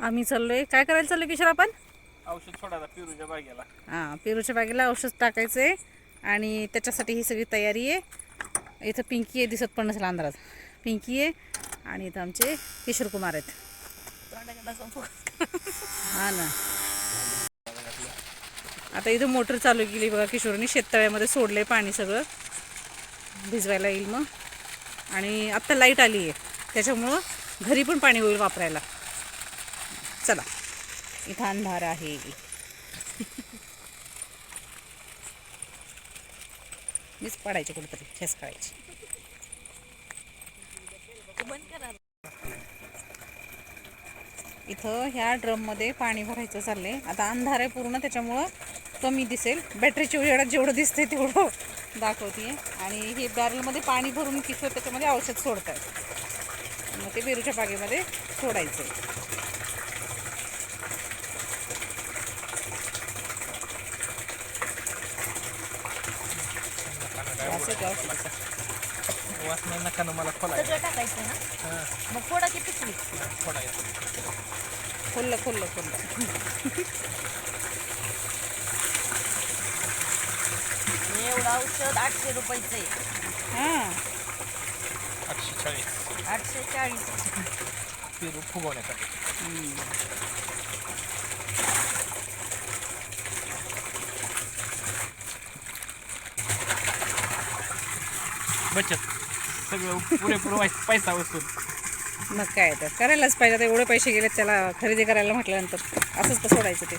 आम्ही चाललोय. काय करायला चाललोय किशोर आपण? औषध सोडायला पेरूच्या बागेला. हां पेरूच्या बागेला औषध टाकायचं आहे आणि त्याच्यासाठी ही सगळी तयारी आहे. इथं पिंकी आहे दिसत पण नसेल अंधारात. पिंकी आहे आणि इथं आमचे किशोर कुमार आहेत. हा ना. आता इथं मोटर चालू केली बघा किशोरनी. शेततळ्यामध्ये सोडलंय पाणी सगळं. भिजवायला येईल मग. आणि आत्ता लाइट आली आहे त्याच्यामुळं घरी पण पाणी होईल वापरायला. चला. इथं अंधार आहे. मीच पडायचे कुठेतरी ठेस काढायची. इथं ह्या ड्रममध्ये पाणी भरायचं चाललंय. आता अंधार आहे पूर्ण त्याच्यामुळं कमी दिसेल. बॅटरीच्या उजेडात जेवढं दिसतंय तेवढं दाखवते आणि हे बॅरलमध्ये पाणी भरून किशोर त्याच्यामध्ये औषध सोडतात मग ते बेरूच्या बागेमध्ये सोडायचं. नका ना मला खोलाय सगळं टाकायचं ना? मग फोडाची पिशवी? खोडायचं खोललं खोललं खोललं. एवढं औषध आठशे रुपयाचं आहे. हां. आठशे चाळीस. आठशे चाळीस पेरू फुगवण्यासाठी बचत. सगळं पुरेपूर वाईस- पैसा वसूल मग काय तर करायलाच पाहिजे. आता एवढे पैसे गेले त्याला खरेदी करायला म्हटल्यानंतर असंच तर सोडायचं ते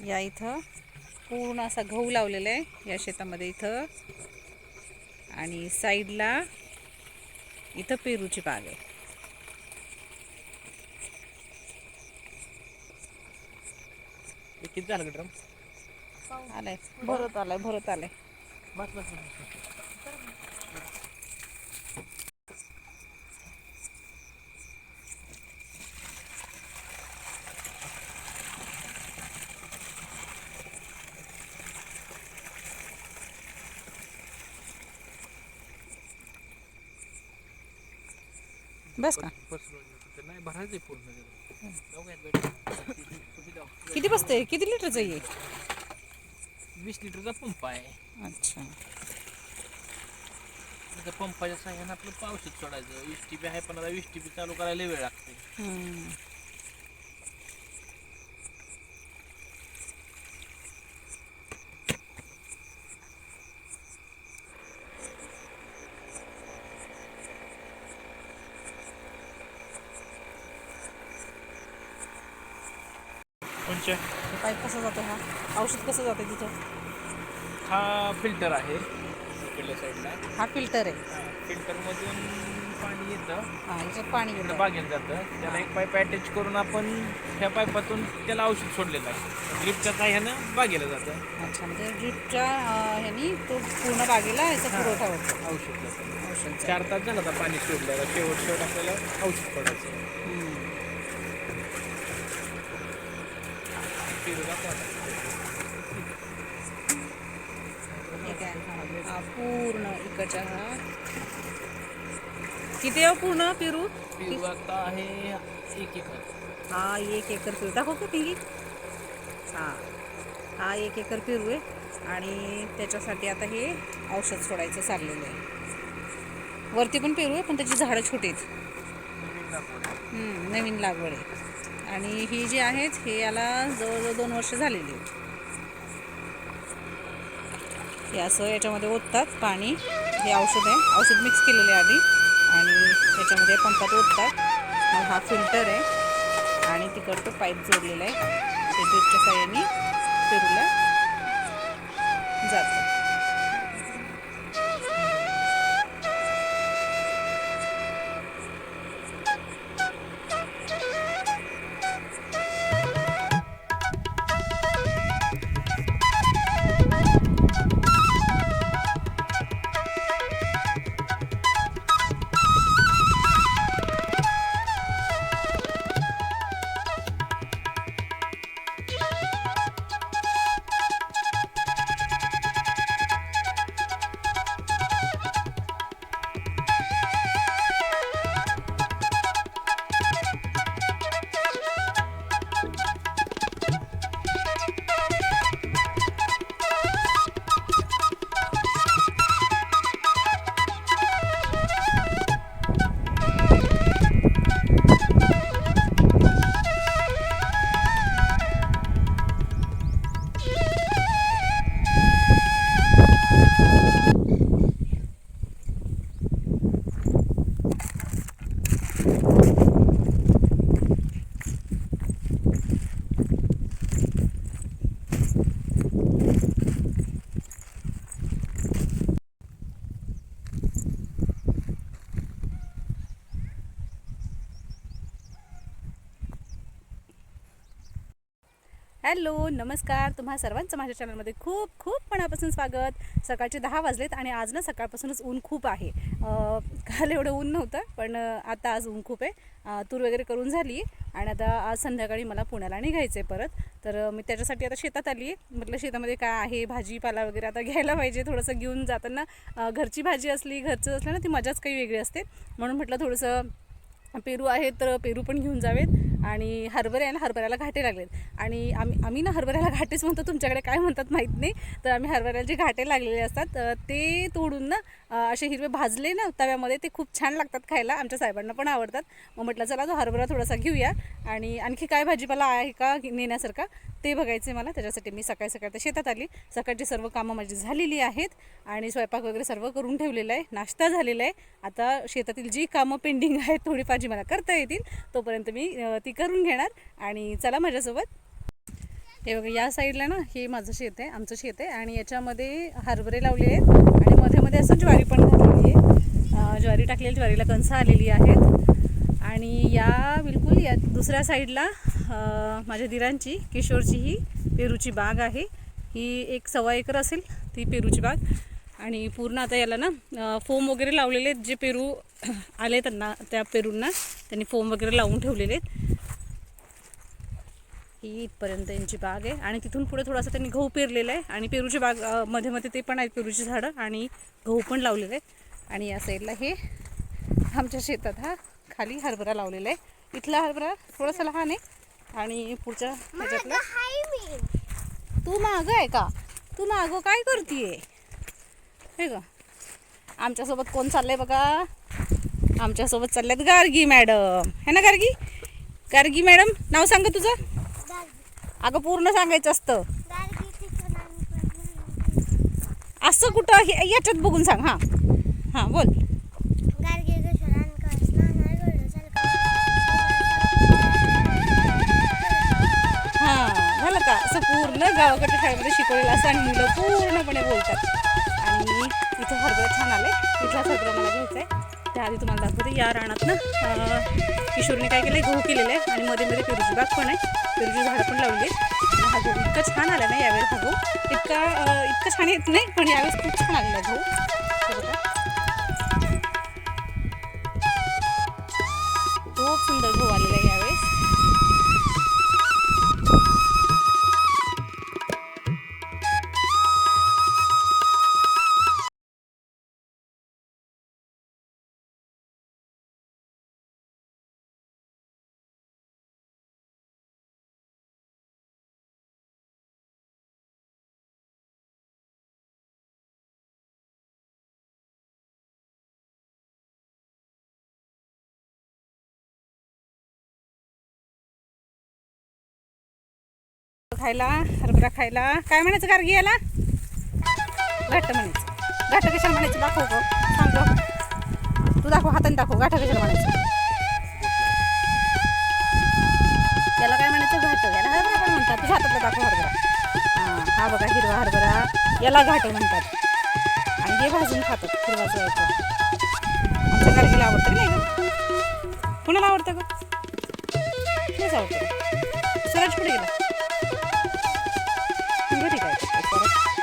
या इथं. पूर्ण असा गहू लावलेला आहे या शेतामध्ये इथं. आणि साईडला इथं पेरूची बाग आहे. किती झालं आलाय. भरत आलाय भरत आलाय. बस का? किती बसते किती लिटरचं आहे वीस लिटरचा पंप आहे. अच्छा. त्या पंपाच्या साह्यानं आपलं पावसात सोडायचं. वीस टी बी आहे पण आता वीस टी बी चालू करायला वेळ लागते कोणच्या हे पाईप कसं जातो हा? औषध कसं जातं तिथं? हा फिल्टर आहे. इकडल्या साईडला. हा फिल्टर आहे. फिल्टरमधून पाणी येतं. हा याच्यात पाणी येतं. बागेत जातं. त्याला एक पाईप अटॅच करून आपण ह्या पाईपातून त्याला औषध सोडलेलं आहे. ड्रिपच्या साह्यानं बागेला जातं. अच्छा म्हणजे ड्रिपच्या ह्यानी तो पूर्ण बागेला याचा पुरवठा होतो. औषध जातं. औषध चार तास झालं आता पाणी सोडलं शेवट शेवट आपल्याला औषध सोडायचं पेरू जातो आता. ठीक आहे हा पूर्ण इकडच्या हा. किती आहे पूर्ण पेरू? पेरू आता आहे एक एकर. हा एक एकर पेरू. दाखव का पिंगी. हा. हा एक एकर पेरू आहे. आणि त्याच्यासाठी आता हे औषध सोडायचं चाललेलं आहे. वरती पण पेरू आहे पण त्याची झाडं छोटी आहेत. नवीन लागवड आहे. आणि ही जी आहेत हे याला जवळजवळ दोन वर्ष झालेली हे असं याच्यामध्ये ओततात पाणी हे औषध आहे. औषध मिक्स केलेले आहे आधी. आणि त्याच्यामध्ये पंपात ओततात. मग हा फिल्टर आहे. आणि तिकडचं पाईप जोडलेला आहे. ते दूधच्या साह्याने पेरूला जातं. हॅलो नमस्कार. तुम्हा सर्वांचं माझ्या चॅनलमध्ये खूप खूप मनापासून स्वागत. सकाळचे दहा वाजलेत आणि आज ना सकाळपासूनच ऊन खूप आहे. काल एवढं ऊन नव्हतं पण आता आज ऊन खूप आहे. तूर वगैरे करून झाली आणि आता आज संध्याकाळी मला पुण्याला निघायचं आहे परत. तर मी त्याच्यासाठी आता शेतात आली आहे. म्हटलं शेतामध्ये काय आहे? भाजीपाला वगैरे आता घ्यायला पाहिजे. थोडंसं घेऊन जाताना घरची भाजी असली घरचं असलं ना ती मजाच काही वेगळी असते. म्हणून म्हटलं थोडंसं पेरू आहेत तर पेरू पण घेऊन जावेत. आणि हरभरे आहे ना हरभऱ्याला घाटे लागलेत. आणि आम्ही आम्ही ना हरभऱ्याला घाटेच म्हणतो तुमच्याकडे काय म्हणतात माहीत नाही. तर आम्ही हरभऱ्याला जे घाटे लागलेले असतात ते तोडून ना असे हिरवे भाजले ना तव्यामध्ये ते खूप छान लागतात खायला. आमच्या साहेबांना पण आवडतात. मग म्हटलं चला तो हरभरा थोडासा घेऊया. आणि आणखी काय भाजीपाला आहे का नेण्यासारखा? ते बघायचे मला. त्याच्यासाठी मी सकाळी सकाळी तर शेतात आली. सकाळची सर्व कामं माझी झालेली आहेत आणि स्वयंपाक वगैरे सर्व करून ठेवलेलं आहे. नाश्ता झालेला आहे. आता शेतातील जी कामं पेंडिंग आहेत थोडीफार जी मला करता येतील तोपर्यंत मी ती करून घेणार. आणि चला माझ्यासोबत. हे बघा या साईडला ना हे माझं शेत आहे आमचं शेत आहे. आणि याच्यामध्ये हरभरे लावले आहेत. आणि मध्ये मध्ये असं ज्वारी पण घातलेली आहे. ज्वारी टाकलेली ज्वारीला कणसं आलेली आहेत. आणि या बिलकुल या दुसऱ्या साईडला माझ्या दिरांची किशोरची ही पेरूची बाग आहे. ही एक सव्वा एकर असेल ती पेरूची बाग. आणि पूर्ण आता याला ना फोम वगैरे लावलेले आहेत जे पेरू आले त्यांना त्या पेरूंना त्यांनी फोम वगैरे लावून ठेवलेले आहेत. ही इथपर्यंत यांची बाग आहे. आणि तिथून पुढे थोडासा त्यांनी गहू पेरलेला आहे. आणि पेरूची बागमध्ये मध्ये ते पण आहेत पेरूची झाडं. आणि गहू पण लावलेले आहे आणि या साईडला हे आमच्या शेतात हा खाली हरभरा लावलेला आहे. इथला हरभरा थोडासा लहान आहे. आणि पुढच्या ह्याच्यातला? तू मागं आहे का? तू मागं काय करतीये? हे ग. आमच्यासोबत कोण चाललंय बघा? आमच्यासोबत चालल्यात गार्गी मॅडम. है ना गार्गी? गार्गी मॅडम नाव सांग तुझं. अगं पूर्ण सांगायचं असतं. असं कुठं? याच्यात बघून सांग. हां. हां बोल. गावाकडच्या शाळेमध्ये शिकवलेलं असं आणि मुलं पूर्णपणे बोलतात. आणि इथे हरभरा छान आले इथला हरभरा मला घ्यायचा आहे त्याआधी तुम्हाला दाखवते. या रानात ना किशोरने काय केलं आहे गहू केलेलं आहे आणि मध्ये मध्ये पेरूची बाग पण आहे. पेरूची झाडं पण लावली आहेत. हा गहू इतका छान आला ना यावेळेस हा गहू. इतका इतका छान येत नाही पण यावेळेस खूप छान आलेला आहे गहू बघा. खूप सुंदर गहू आलेला आहे. खायला हरभरा खायला. काय म्हणायचं गार्गी याला? घाट म्हणायचं. घाट कशाला म्हणायचं? दाखव गं. सांग तू दाखव हाताने दाखव. घाट कशाला म्हणायचं? याला काय म्हणायचं? घाट. याला हरभरा पण म्हणतात. तुझ्या हातातला दाखव हरभरा. हा बघा हिरवा हरभरा. याला घाट म्हणतात. आणि हे भाजून खातात हिरवा चवळतो आमच्या गार्गीला आवडतं की नाही कुणाला आवडतं गं? हेच आवडतं. सरज पुढे गेला? घरी काय करते परत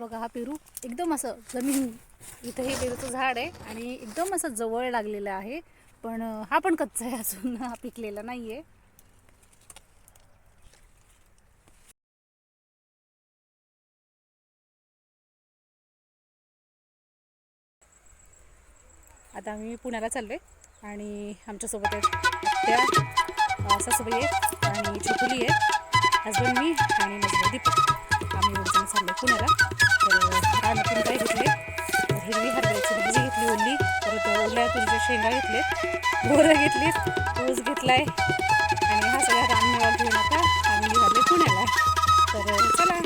बघा हा पेरू एकदम असं जमीन इथं हे पेरूचं झाड आहे आणि एकदम असं जवळ लागलेलं आहे. पण हा पण कच्चा आहे अजून हा पिकलेला नाही आहे आता आम्ही पुण्याला चाललो आहे आणि आमच्यासोबत आहेत त्या सासूबाई आहे आणि छोटुली आहे हजबंड मी आणि माझं दीपक. आम्ही एवढं चाललो पुण्याला. तर रानातून काय घेतले तर हिरवी हरभऱ्याची भाजी घेतली ओली परत ओल्या तुरीच्या शेंगा घेतलेत बोरं घेतलीत. ऊस घेतलाय. आणि हा सगळा रानमेवा घेऊन आता आम्ही निघाले पुण्याला. तर चला.